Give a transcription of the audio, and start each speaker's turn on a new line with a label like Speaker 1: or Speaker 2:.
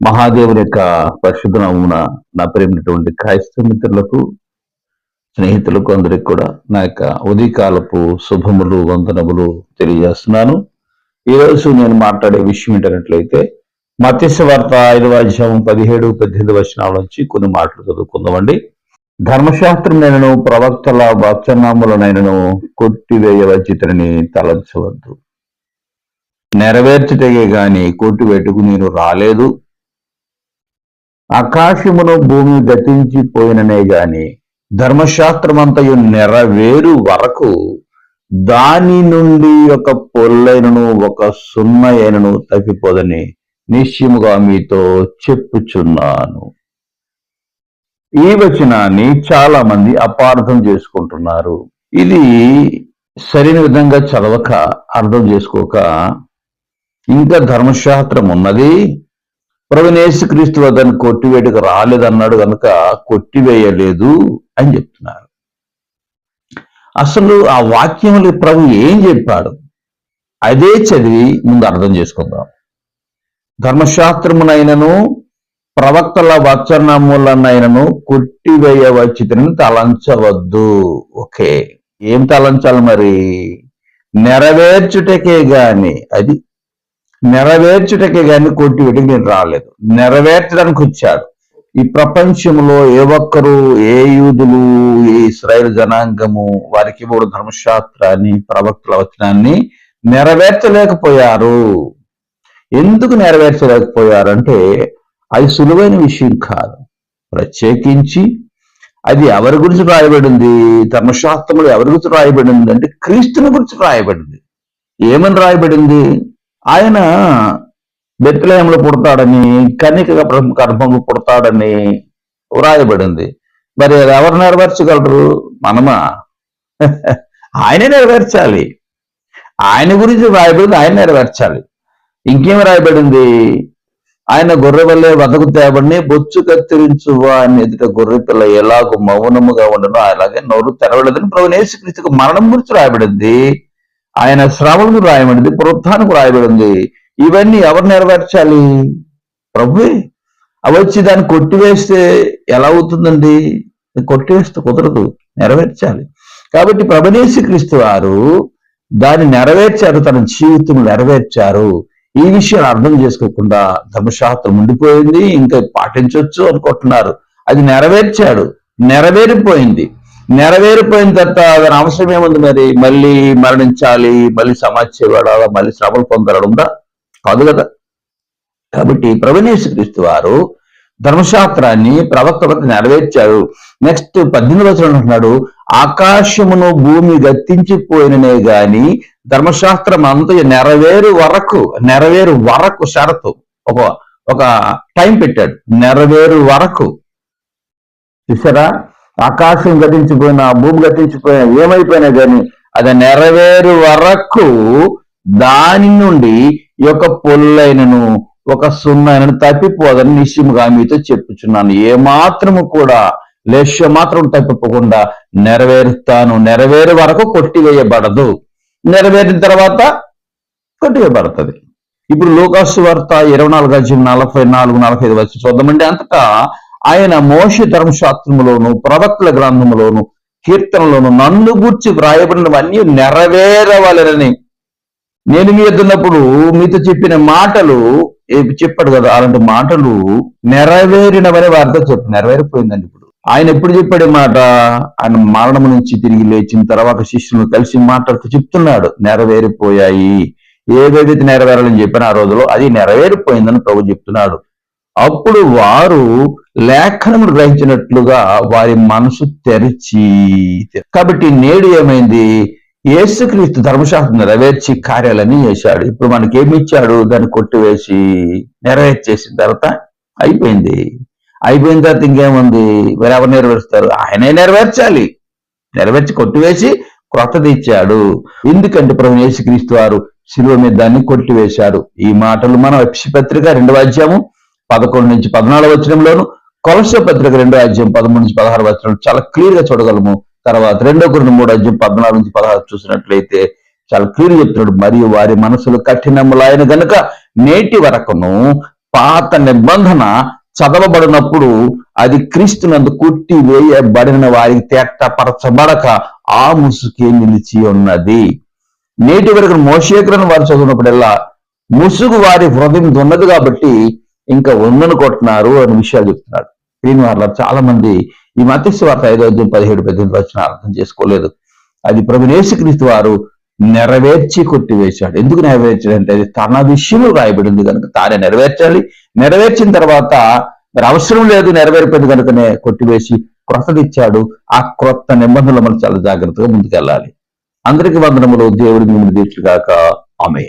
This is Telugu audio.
Speaker 1: మహాదేవుని యొక్క పరిశుద్ధ నామమున నా ప్రేమినటువంటి క్రైస్తవ మిత్రులకు స్నేహితులకు అందరికి కూడా నా యొక్క ఉదయకాలపు శుభములు వందనములు తెలియజేస్తున్నాను. ఈరోజు నేను మాట్లాడే విషయం ఏంటన్నట్లయితే మత్స్య వార్త ఐదవ అధ్యాయం పదిహేడు పద్దెనిమిది వచనాల నుంచి కొన్ని మాటలు చదువుకుందామండి. ధర్మశాస్త్రమైనను ప్రవక్తల వచనాములనైనను కొట్టివేయవచ్చితని తలంచవద్దు. నెరవేర్చుటగే గాని కొట్టివేటుకు నేను రాలేదు. ఆకాశమును భూమి గతించిపోయిననే గాని ధర్మశాస్త్రమంతయు నెరవేరు వరకు దాని నుండి ఒక పొల్లైనను ఒక సున్నయైనను తప్పిపోదని నిశ్చయముగా మీతో చెప్పుచున్నాను. ఈ వచనాన్ని చాలా మంది అపార్థం చేసుకుంటున్నారు. ఇది సరైన విధంగా చదవక అర్థం చేసుకోక ఇంకా ధర్మశాస్త్రం ఉన్నది ప్రవణేశు క్రీస్తు వద్దని కొట్టివేటకు రాలేదన్నాడు కనుక కొట్టివేయలేదు అని చెప్తున్నారు. అసలు ఆ వాక్యంలో ప్రభు ఏం చెప్పాడు? అదే చదివి ముందు అర్థం చేసుకుందాం. ధర్మశాస్త్రమునైనను ప్రవక్తల వచనములనైనను కొట్టివేయవచ్చితని తలంచవద్దు. ఓకే. ఏం తలంచాలి మరి? నెరవేర్చుటకే గాని. అది నెరవేర్చుటకే కానీ కొట్టివేటికి నేను రాలేదు. నెరవేర్చడానికి వచ్చాడు. ఈ ప్రపంచంలో ఏ ఒక్కరు ఏ యూదులు ఏ ఇస్రాయేల్ జనాంగము వారికి మూడు ధర్మశాస్త్రాన్ని ప్రవక్తల వచనాన్ని నెరవేర్చలేకపోయారు. ఎందుకు నెరవేర్చలేకపోయారంటే అది సులువైన విషయం కాదు. ప్రత్యేకించి అది ఎవరి గురించి రాయబడింది? ధర్మశాస్త్రంలో ఎవరి గురించి రాయబడింది? అంటే క్రీస్తుని గురించి రాయబడింది. ఏమని రాయబడింది? ఆయన బెత్లయంలో పుడతాడని కన్నిక గర్భంలో పుడతాడని వ్రాయబడింది. మరి అది ఎవరు నెరవేర్చగలరు? మనమా? ఆయనే నెరవేర్చాలి. ఆయన గురించి రాయబడింది ఆయన నెరవేర్చాలి. ఇంకేం రాయబడింది ఆయన గొర్రె వల్లే వదకు తేబడిని బొచ్చు కత్తిరించు అని ఎదుట గొర్రె పిల్ల ఎలాగో మౌనముగా ఉండను అలాగే నోరు తెరవలేదని ప్రభు నేసుక్రీస్తుకు మరణం గురించి రాయబడింది ఆయన శ్రవణకు రాయబడింది పునరుత్థానకు రాయబడింది. ఇవన్నీ ఎవరు నెరవేర్చాలి? ప్రభువే. అవి వచ్చి దాన్ని కొట్టివేస్తే ఎలా అవుతుందండి? కొట్టివేస్తే కుదరదు. నెరవేర్చాలి. కాబట్టి ప్రభనేసి క్రీస్తు వారు దాన్ని నెరవేర్చారు. తన జీవితం నెరవేర్చారు. ఈ విషయాన్ని అర్థం చేసుకోకుండా ధర్మశాస్త్రం ఉండిపోయింది. ఇంకా పాటించవచ్చు అనుకుంటున్నారు. అది నెరవేర్చాడు. నెరవేరిపోయింది. నెరవేరిపోయిన తర్వాత దాని అవసరం ఏముంది మరి? మళ్ళీ మరణించాలి మళ్ళీ సమాజ పడాలా మళ్ళీ శ్రమలు పొందడం ఉందా? కాదు కదా. కాబట్టి ప్రవణేశ్వరిస్తు వారు ధర్మశాస్త్రాన్ని ప్రవక్త నెరవేర్చారు. నెక్స్ట్ పద్దెనిమిది రోజులు అంటున్నాడు ఆకాశమును భూమి గతించిపోయిననే గాని ధర్మశాస్త్రం అంత నెరవేరు వరకు నెరవేరు వరకు షరతు. ఒక ఒక టైం పెట్టాడు. నెరవేరు వరకు. చూసారా ఆకాశం గతించిపోయినా భూమి గతించిపోయినా ఏమైపోయినా కానీ అది నెరవేరు వరకు దాని నుండి ఒక పొల్లైనను ఒక సున్నైనను తప్పిపోదని నిశ్చయముగా మీతో చెప్పుచున్నాను. ఏమాత్రము కూడా లక్ష్యం మాత్రం తప్పిపోకుండా నెరవేరుస్తాను నెరవేరు వరకు కొట్టివేయబడదు. నెరవేరిన తర్వాత కొట్టివేయబడుతుంది. ఇప్పుడు లోకాసు వార్త ఇరవై నాలుగు అధ్యయం నలభై నాలుగు నలభై ఐదు వచ్చి చూద్దామండి. అంతటా ఆయన మోష ధర్మశాస్త్రములోను ప్రవక్తల గ్రంథములోను కీర్తనలోను నన్ను గూర్చి వ్రాయబడినవన్నీ నెరవేరవలనని. నేను మీ ఎద్దున్నప్పుడు మీతో చెప్పిన మాటలు చెప్పాడు కదా అలాంటి మాటలు నెరవేరినవని వారితో చెప్పు నెరవేరిపోయిందండి ఇప్పుడు. ఆయన ఎప్పుడు చెప్పాడు మాట? ఆయన మరణం నుంచి తిరిగి లేచిన తర్వాత శిష్యులను కలిసి మాట్లాడుతూ చెప్తున్నాడు నెరవేరిపోయాయి. ఏదైతే నెరవేరాలని చెప్పిన ఆ రోజులో అది నెరవేరిపోయిందని ప్రభు చెప్తున్నాడు. అప్పుడు వారు లేఖనమును గ్రహించినట్లుగా వారి మనసు తెరిచి కాబట్టి నేడు ఏమైంది? ఏసుక్రీస్తు ధర్మశాస్త్రం నెరవేర్చి కార్యాలన్నీ చేశాడు. ఇప్పుడు మనకి ఏమి ఇచ్చాడు దాన్ని కొట్టివేసి నెరవేర్చేసిన తర్వాత అయిపోయింది. అయిపోయిన తర్వాత ఇంకేముంది? మరి ఎవరు నెరవేరుస్తారు? ఆయనే నెరవేర్చాలి. నెరవేర్చి కొట్టివేసి క్రొత్తది ఇచ్చాడు. ఎందుకంటే ప్రభు యేసుక్రీస్తు వారు శిలువ మీద దాన్ని కొట్టివేశాడు ఈ మాటలు మనం పత్రిక రెండవ అధ్యాయము పదకొండు నుంచి పద్నాలుగు వచ్చినంలోను కొలస పత్రిక రెండో అధ్యాయం పదమూడు నుంచి పదహారు వచనం చాలా క్లియర్గా చూడగలము. తర్వాత రెండో కొన్ని మూడు అధ్యాయం పద్నాలుగు నుంచి పదహారు చూసినట్లయితే చాలా క్లియర్ చెప్తున్నాడు. మరియు వారి మనసులు కఠినములైన గనుక నేటి వరకును పాత నిబంధన చదవబడినప్పుడు అది క్రీస్తునందు కుట్టి వేయబడిన వారికి తేటపరచబడక ఆ ముసుకే నిలిచి ఉన్నది. నేటి వరకు మోషేకులను వారు చదివినప్పుడల్లా ముసుగు వారి హృదయం ఉన్నది కాబట్టి ఇంకా ఉందని కొట్టున్నారు విషయాలు చెప్తున్నాడు. దీని చాలా మంది ఈ మత్స్య వార్త ఐదో అధ్యయం పదిహేడు పద్దెనిమిది వచ్చిన అర్థం చేసుకోలేదు. అది ప్రభు యేసుక్రీస్తు వారు నెరవేర్చి కొట్టివేశాడు. ఎందుకు నెరవేర్చాడంటే అది తన విషయంలో రాయబడింది కనుక తానే నెరవేర్చాలి. నెరవేర్చిన తర్వాత మరి అవసరం లేదు నెరవేరిపోయింది కనుకనే కొట్టివేసి క్రొత్తది ఇచ్చాడు ఆ క్రొత్త నిబంధనలు మనం చాలా జాగ్రత్తగా ముందుకెళ్ళాలి. అందరికి వందనములు. దేవుడిని మిమ్మల్ని తీర్చుగాక ఆమె